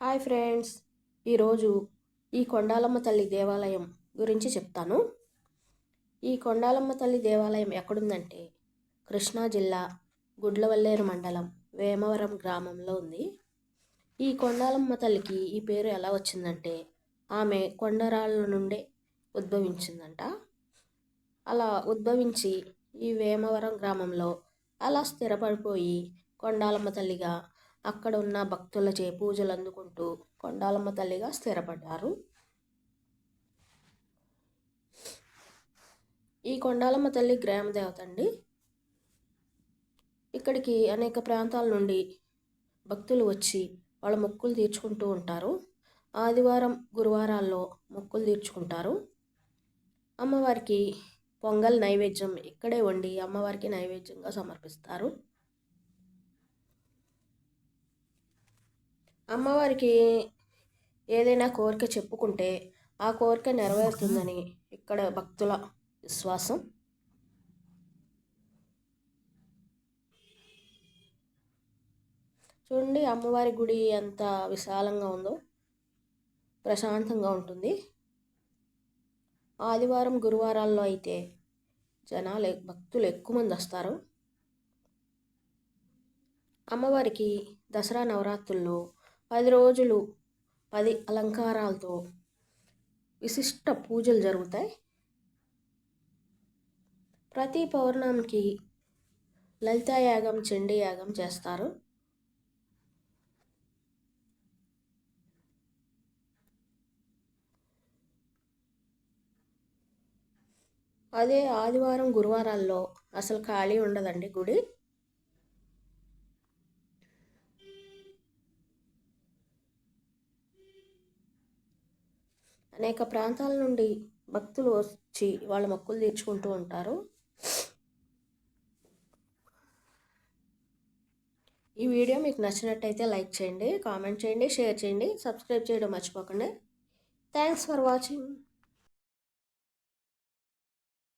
Hi friends. ఈరోజు ఈ కొండాలమ్మ తల్లి దేవాలయం గురించి చెప్తాను. ఈ కొండాలమ్మ తల్లి దేవాలయం ఎక్కడుందంటే కృష్ణా జిల్లా గుడ్లవల్లేరు మండలం వేమవరం గ్రామంలో ఉంది. ఈ కొండాలమ్మ తల్లికి ఈ పేరు ఎలా వచ్చిందంటే ఆమె కొండరాళ్ళ నుండే ఉద్భవించిందంట. అలా ఉద్భవించి ఈ వేమవరం గ్రామంలో అలా స్థిరపడిపోయి కొండాలమ్మ తల్లిగా అక్కడ ఉన్న భక్తులచే పూజలు అందుకుంటూ కొండాలమ్మ తల్లిగా స్థిరపడ్డారు. ఈ కొండాలమ్మ తల్లి గ్రామ దేవత అండి. ఇక్కడికి అనేక ప్రాంతాల నుండి భక్తులు వచ్చి వాళ్ళ మొక్కులు తీర్చుకుంటూ ఉంటారు. ఆదివారం గురువారాల్లో మొక్కులు తీర్చుకుంటారు. అమ్మవారికి పొంగల్ నైవేద్యం ఇక్కడే వండి అమ్మవారికి నైవేద్యంగా సమర్పిస్తారు. అమ్మవారికి ఏదైనా కోరిక చెప్పుకుంటే ఆ కోరిక నెరవేరుతుందని ఇక్కడ భక్తుల విశ్వాసం. చూడండి అమ్మవారి గుడి ఎంత విశాలంగా ఉందో ప్రశాంతంగా ఉంటుంది. ఆదివారం గురువారాల్లో అయితే జనాలు భక్తులు ఎక్కువ మంది వస్తారు. అమ్మవారికి దసరా నవరాత్రుల్లో పది రోజులు పది అలంకారాలతో విశిష్ట పూజలు జరుగుతాయి. ప్రతి పౌర్ణమికి లలితాయాగం చండీ యాగం చేస్తారు. అదే ఆదివారం గురువారాల్లో అసలు ఖాళీ ఉండదండి గుడి. అనేక ప్రాంతాల నుండి భక్తులు వచ్చి వాళ్ళ మొక్కులు తీర్చుకుంటూ ఉంటారు. ఈ వీడియో మీకు నచ్చినట్టయితే లైక్ చేయండి కామెంట్ చేయండి షేర్ చేయండి సబ్స్క్రైబ్ చేయడం మర్చిపోకండి. Thanks for watching.